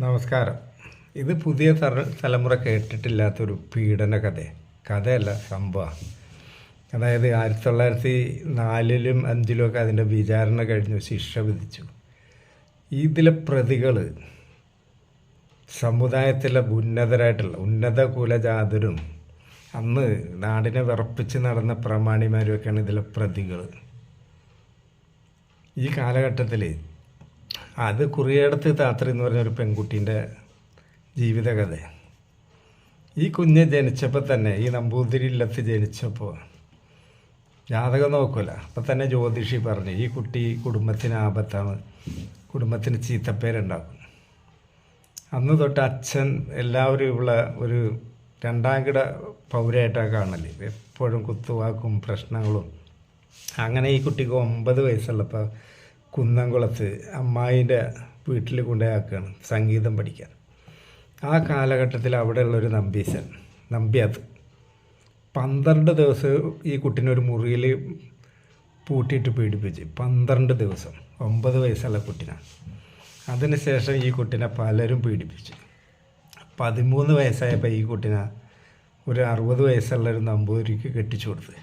നമസ്കാരം. ഇത് പുതിയ തലമുറ കേട്ടിട്ടില്ലാത്തൊരു പീഡന കഥ. കഥയല്ല സംഭവം. അതായത് ആയിരത്തി തൊള്ളായിരത്തി നാലിലും അഞ്ചിലും ഒക്കെ അതിന്റെ വിചാരണ കഴിഞ്ഞു ശിക്ഷ വിധിച്ചു. ഇതിലെ പ്രതികൾ സമുദായത്തിലെ ഉന്നതരായിട്ടുള്ള ഉന്നത കുലജാതരും അന്ന് നാടിനെ വിറപ്പിച്ച് നടന്ന പ്രമാണിമാരുമൊക്കെയാണ് ഇതിലെ പ്രതികൾ ഈ കാലഘട്ടത്തിൽ അത് കുറിയടത്ത് താത്രി എന്ന് പറഞ്ഞൊരു പെൺകുട്ടീന്റെ ജീവിതകഥ. ഈ കുഞ്ഞ് ജനിച്ചപ്പോൾ തന്നെ ഈ നമ്പൂതിരി ഇല്ലത്ത് ജനിച്ചപ്പോൾ ജാതകം നോക്കില്ല അപ്പം തന്നെ ജ്യോതിഷി പറഞ്ഞു ഈ കുട്ടി കുടുംബത്തിന് ആപത്താണ്. കുടുംബത്തിന് ചീത്തപ്പേരുണ്ടാകും. അന്ന് തൊട്ട് അച്ഛൻ എല്ലാവരും ഇവിടെ ഒരു രണ്ടാം കിട പൗരമായിട്ടാണ് കാണൽ. എപ്പോഴും കുത്തുവാക്കും പ്രശ്നങ്ങളും. അങ്ങനെ ഈ കുട്ടിക്ക് ഒമ്പത് വയസ്സുള്ളപ്പോൾ കുന്നംകുളത്ത് അമ്മായിന്റെ വീട്ടിൽ കൊണ്ടുപോയാക്കുകയാണ് സംഗീതം പഠിക്കാൻ. ആ കാലഘട്ടത്തിൽ അവിടെയുള്ളൊരു നമ്പീസൻ നമ്പ്യാത് പന്ത്രണ്ട് ദിവസം ഈ കുട്ടീനെ ഒരു മുറിയിൽ പൂട്ടിയിട്ട് പീഡിപ്പിച്ച്. പന്ത്രണ്ട് ദിവസം ഒമ്പത് വയസ്സുള്ള കുട്ടീനാണ്. അതിനുശേഷം ഈ കുട്ടീനെ പലരും പീഡിപ്പിച്ചു. പതിമൂന്ന് വയസ്സായപ്പോൾ ഈ കുട്ടീനെ ഒരു അറുപത് വയസ്സുള്ള ഒരു നമ്പൂരിക്ക് കെട്ടിച്ചു കൊടുത്ത്.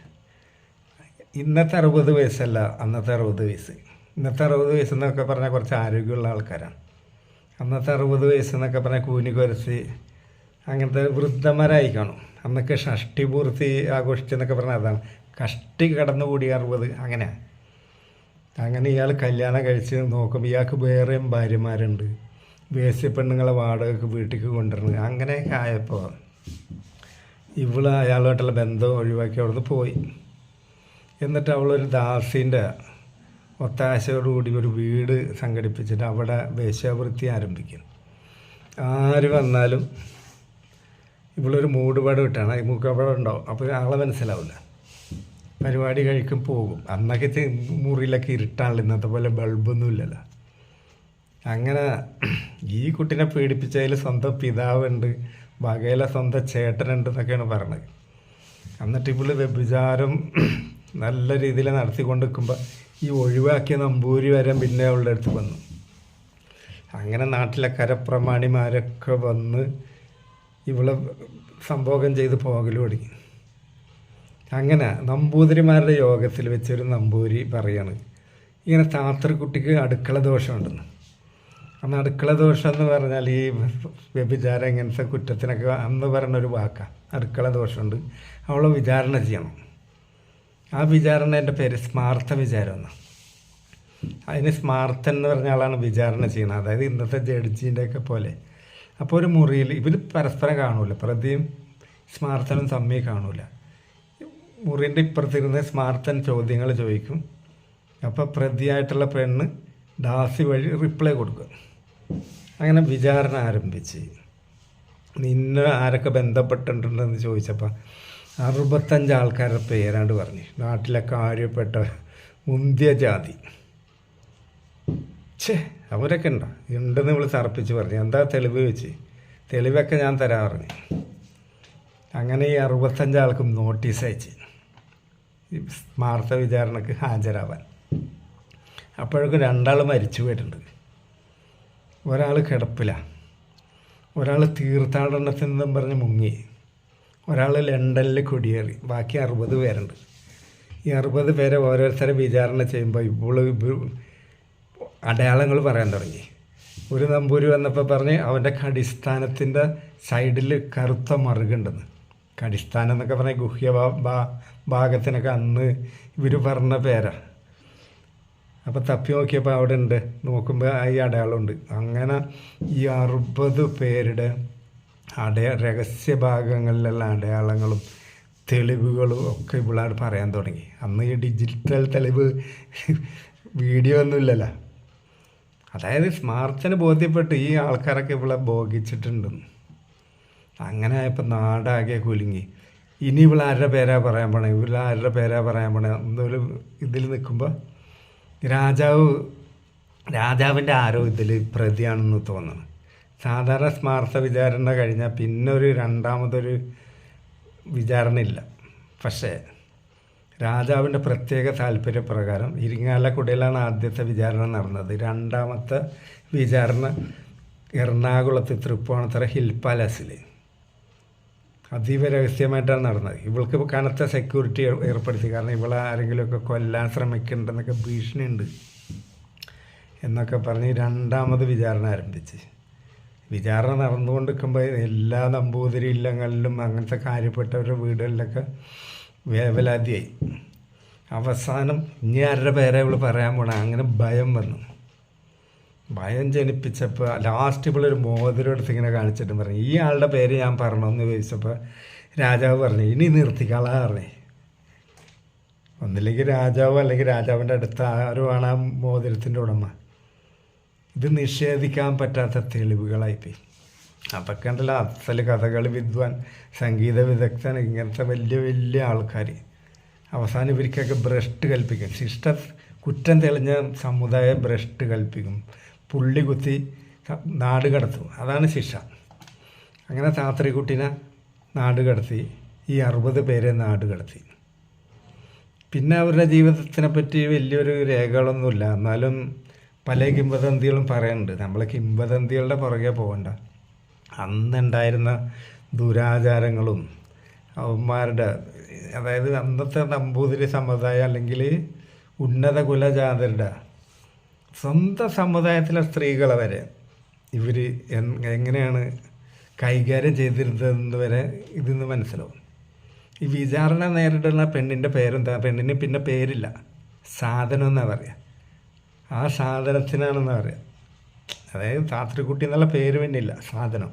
ഇന്നത്തെ അറുപത് വയസ്സല്ല അന്നത്തെ അറുപത് വയസ്സ്. ഇന്നത്തെ അറുപത് വയസ്സ് എന്നൊക്കെ പറഞ്ഞാൽ കുറച്ച് ആരോഗ്യമുള്ള ആൾക്കാരാണ്. അന്നത്തെ അറുപത് വയസ്സ് എന്നൊക്കെ പറഞ്ഞാൽ കൂനി കുരച്ച് അങ്ങനത്തെ വൃദ്ധന്മാരായി കാണും അന്നൊക്കെ ഷഷ്ടി പൂർത്തി ആഘോഷിച്ചെന്നൊക്കെ പറഞ്ഞാൽ അതാണ്. കഷ്ടി കടന്നുകൂടി അറുപത് അങ്ങനെ അങ്ങനെ ഇയാൾ കല്യാണം കഴിച്ച് നോക്കുമ്പോൾ ഇയാൾക്ക് വേറെയും ഭാര്യമാരുണ്ട്. വേസ്യ പെണ്ണുങ്ങളെ വാടകയ്ക്ക് വീട്ടിലേക്ക് കൊണ്ടുവരുന്നത് അങ്ങനെയൊക്കെ ആയപ്പോൾ ഇവൾ അയാളുമായിട്ടുള്ള ബന്ധം ഒഴിവാക്കി അവിടുന്ന് പോയി. എന്നിട്ട് അവളൊരു ദാസിന്റെ ഒത്താശയോടുകൂടി ഒരു വീട് സംഘടിപ്പിച്ചിട്ട് അവിടെ വേശ്യാവൃത്തി ആരംഭിക്കും ആര് വന്നാലും ഇവളൊരു മൂടുപാട് വിട്ടാണ്. ഈ മൂക്കപാട് ഉണ്ടാവും അപ്പോൾ ആളെ മനസ്സിലാവില്ല. പരിപാടി കഴിക്കും പോകും. അന്നൊക്കെ മുറിയിലൊക്കെ ഇരുട്ടാണല്ലോ. ഇന്നത്തെ പോലെ ബൾബൊന്നും ഇല്ലല്ലോ. അങ്ങനെ ഈ കുട്ടീനെ പീഡിപ്പിച്ചതിൽ സ്വന്തം പിതാവുണ്ട് വകയിലെ സ്വന്തം ചേട്ടനുണ്ട് എന്നൊക്കെയാണ് പറഞ്ഞത്. എന്നിട്ട് ഇവൾ വ്യഭിചാരം നല്ല രീതിയിൽ നടത്തിക്കൊണ്ട് നിൽക്കുമ്പോൾ ഈ ഒഴിവാക്കിയ നമ്പൂരി വരെ പിന്നെ അവളുടെ അടുത്ത് വന്നു. അങ്ങനെ നാട്ടിലെ കരപ്രമാണിമാരൊക്കെ വന്ന് ഇവളെ സംഭോഗം ചെയ്ത് പോകൽ തുടങ്ങി അങ്ങനെ നമ്പൂതിരിമാരുടെ യോഗത്തിൽ വെച്ചൊരു നമ്പൂരി പറയാണ്. ഇങ്ങനെ താത്രക്കുട്ടിക്ക് അടുക്കള ദോഷമുണ്ടെന്ന്. അന്ന് അടുക്കള ദോഷം എന്ന് പറഞ്ഞാൽ ഈ വ്യഭിചാരം ഇങ്ങനത്തെ കുറ്റത്തിനൊക്കെ അന്ന് പറഞ്ഞൊരു വാക്കാണ് അടുക്കള ദോഷമുണ്ട്. അവളെ വിചാരണ ചെയ്യണം. ആ വിചാരണ എന്റെ പേര് സ്മാർത്ഥ വിചാരം എന്നാണ് അതിന് സ്മാർത്ഥൻ എന്ന് പറഞ്ഞ ആളാണ് വിചാരണ ചെയ്യുന്നത് അതായത് ഇന്നത്തെ ജഡ്ജിന്റെ ഒക്കെ പോലെ. അപ്പോൾ ഒരു മുറിയിൽ ഇവർ പരസ്പരം കാണൂല. പ്രതിയും സ്മാർത്ഥനും തമ്മിൽ കാണൂല. മുറിന്റെ ഇപ്പുറത്തിരുന്ന് സ്മാർത്ഥൻ ചോദ്യങ്ങൾ ചോദിക്കും. അപ്പോൾ പ്രതിയായിട്ടുള്ള പെണ്ണ് ദാസി വഴി റിപ്ലൈ കൊടുക്കും. അങ്ങനെ വിചാരണ ആരംഭിച്ച്. നിന്നെ ആരൊക്കെ ബന്ധപ്പെട്ടിട്ടുണ്ടെന്ന് ചോദിച്ചപ്പോൾ അറുപത്തഞ്ച് ആൾക്കാരുടെ പേരാണ്ട് പറഞ്ഞു. നാട്ടിലെ കാര്യപ്പെട്ട മുന്തിയ ജാതി. ഛേ അവരൊക്കെ ഉണ്ടോ? ഉണ്ടെന്ന് ഇവൾ തറപ്പിച്ച് പറഞ്ഞു. എന്താ തെളിവ് വെച്ച്? തെളിവൊക്കെ ഞാൻ തരാൻ പറഞ്ഞു. അങ്ങനെ ഈ അറുപത്തഞ്ച് ആൾക്കും നോട്ടീസ് അയച്ച്. സ്മാർത്ഥ വിചാരണക്ക് ഹാജരാവാൻ. അപ്പോഴേക്കും രണ്ടാൾ മരിച്ചു പോയിട്ടുണ്ട്. ഒരാൾ കിടപ്പിലാണ് ഒരാൾ തീർത്ഥാടനത്തിൽ നിന്നും പറഞ്ഞ് മുങ്ങി. ഒരാൾ ലണ്ടനിൽ കുടിയേറി. ബാക്കി അറുപത് പേരുണ്ട്. ഈ അറുപത് പേരെ ഓരോരുത്തരെ വിചാരണ ചെയ്യുമ്പോൾ ഇപ്പോൾ അടയാളങ്ങൾ പറയാൻ തുടങ്ങി. ഒരു നമ്പൂരി വന്നപ്പോൾ പറഞ്ഞ് അവന്റെ കടിസ്ഥാനത്തിന്റെ സൈഡിൽ കറുത്ത മറുകുണ്ടെന്ന്. കടിസ്ഥാനം എന്നൊക്കെ പറഞ്ഞാൽ ഗുഹ്യ ഭാഗത്തിനൊക്കെ അന്ന് ഇവർ പറഞ്ഞ പേരാ. അപ്പോൾ തപ്പി നോക്കിയപ്പോൾ അവിടെ ഉണ്ട് നോക്കുമ്പോൾ ഈ അടയാളമുണ്ട്. അങ്ങനെ ഈ അറുപത് പേരുടെ അടയ രഹസ്യ ഭാഗങ്ങളിലുള്ള അടയാളങ്ങളും തെളിവുകളും ഒക്കെ ഇവിടെ പറയാൻ തുടങ്ങി. അന്ന് ഈ ഡിജിറ്റൽ തെളിവ് വീഡിയോ ഒന്നുമില്ലല്ലോ അതായത് സ്മാർട്ടിന് ബോധ്യപ്പെട്ട് ഈ ആൾക്കാരൊക്കെ ഇവിടെ ബോഗിച്ചിട്ടുണ്ടെന്ന് അങ്ങനെ ആയപ്പോൾ നാടാകെ കുലുങ്ങി. ഇനി ഇവിടെ ആരുടെ പേരാ പറയാൻ പോണേ? ആരുടെ പേരാ പറയാൻ പോണേ? എന്നൊരു ഇതിൽ നിൽക്കുമ്പോൾ രാജാവ് രാജാവിന്റെ ആരോ ഇതിൽ പ്രതിയാണെന്ന് തോന്നുന്നു സാധാരണ സ്മാർത്ഥ വിചാരണ കഴിഞ്ഞാൽ പിന്നെ ഒരു രണ്ടാമതൊരു വിചാരണ ഇല്ല പക്ഷേ രാജാവിന്റെ പ്രത്യേക താല്പര്യപ്രകാരം ഇരിങ്ങാലക്കുടയിലാണ് ആദ്യത്തെ വിചാരണ നടന്നത്. രണ്ടാമത്തെ വിചാരണ എറണാകുളത്ത് തൃപ്പൂണിത്തറ ഹിൽ പാലസിൽ. അതീവ രഹസ്യമായിട്ടാണ് നടന്നത്. ഇവൾക്ക് കനത്ത സെക്യൂരിറ്റി ഏർപ്പെടുത്തി. കാരണം ഇവളെ ആരെങ്കിലുമൊക്കെ കൊല്ലാൻ ശ്രമിക്കുന്നുണ്ടെന്നൊക്കെ ഭീഷണിയുണ്ട്. എന്നൊക്കെ പറഞ്ഞ് രണ്ടാമത് വിചാരണ ആരംഭിച്ച്. വിചാരണ നടന്നുകൊണ്ടിരിക്കുമ്പോൾ എല്ലാ നമ്പൂതിരി ഇല്ലങ്ങളിലും അങ്ങനത്തെ കാര്യപ്പെട്ടവരുടെ വീടുകളിലൊക്കെ വേവലാതിയായി. അവസാനം ഇനി ആരുടെ പേരെ ഇവൾ പറയാൻ പോണ? അങ്ങനെ ഭയം വന്നു. ഭയം ജനിപ്പിച്ചപ്പോൾ ലാസ്റ്റ് ഇവളൊരു മോതിരം എടുത്ത് ഇങ്ങനെ കാണിച്ചിട്ട് പറഞ്ഞു. ഈ ആളുടെ പേര് ഞാൻ പറഞ്ഞെന്ന് ചോദിച്ചപ്പോൾ രാജാവ് പറഞ്ഞു ഇനി നിർത്തിക്കളാ പറഞ്ഞേ. ഒന്നില്ലെങ്കിൽ രാജാവ് അല്ലെങ്കിൽ രാജാവിന്റെ അടുത്ത ആരുമാണ് ആ മോതിരത്തിന്റെ ഉടമ. ഇത് നിഷേധിക്കാൻ പറ്റാത്ത തെളിവുകളായിപ്പോയി. അപ്പം കണ്ടല്ലോ അസൽ കഥകളി വിദ്വാൻ സംഗീത വിദഗ്ധൻ ഇങ്ങനത്തെ വലിയ വലിയ ആൾക്കാർ അവസാനം ഇവർക്കൊക്കെ ഭ്രഷ്ട് കൽപ്പിക്കും. ശിഷ്ട കുറ്റം തെളിഞ്ഞ സമുദായം ഭ്രഷ്ട് കൽപ്പിക്കും. പുള്ളി കുത്തി നാട് കടത്തും. അതാണ് ശിക്ഷ. അങ്ങനെ താത്രികുട്ടിനെ നാട് കടത്തി ഈ അറുപത് പേരെ നാട് കടത്തി. പിന്നെ അവരുടെ ജീവിതത്തിനെ പറ്റി വലിയൊരു രേഖകളൊന്നുമില്ല. എന്നാലും പല കിംവദന്തികളും പറയുന്നുണ്ട് നമ്മൾ കിംവദന്തികളുടെ പുറകെ പോകണ്ട. അന്നുണ്ടായിരുന്ന ദുരാചാരങ്ങളും അവന്മാരുടെ അതായത് അന്നത്തെ നമ്പൂതിരി സമുദായം അല്ലെങ്കിൽ ഉന്നത കുലജാതരുടെ സ്വന്തം സമുദായത്തിലെ സ്ത്രീകളെ വരെ ഇവർ എങ്ങനെയാണ് കൈകാര്യം ചെയ്തിരുന്നതെന്ന് വരെ ഇതിന്ന് മനസ്സിലാവും. ഈ വിചാരണ നേരിടുന്ന പെണ്ണിന്റെ പേരെന്താ? പെണ്ണിന് പിന്നെ പേരില്ല. സാധനം എന്നാണ് പറയുക ആ സാധനത്തിനാണെന്ന് പറയുക അതായത് താത്രിക്കുട്ടി എന്നുള്ള പേര് പിന്നില്ല സാധനം.